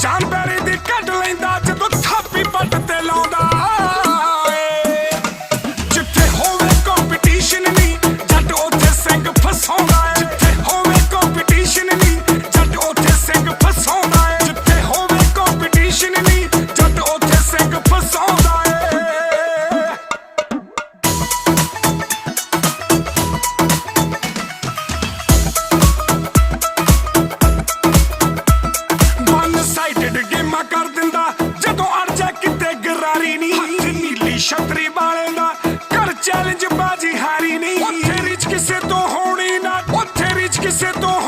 ਜਾਂਬੇਰੀ ਦੀ ਕੱਢ ਲੈਂਦਾ, ਜਦੋਂ ਥਾਪੀ ਪੱਟ ਤੇ ਲਾਉਂਦਾ। ਏ ਜਿੱਥੇ ਹੋਵੇ ਕੰਪੀਟੀਸ਼ਨ ਨਹੀਂ ਜੱਟ ਉੱਥੇ ਸਿੰਘ ਫਸਾਉਂਦਾ। setor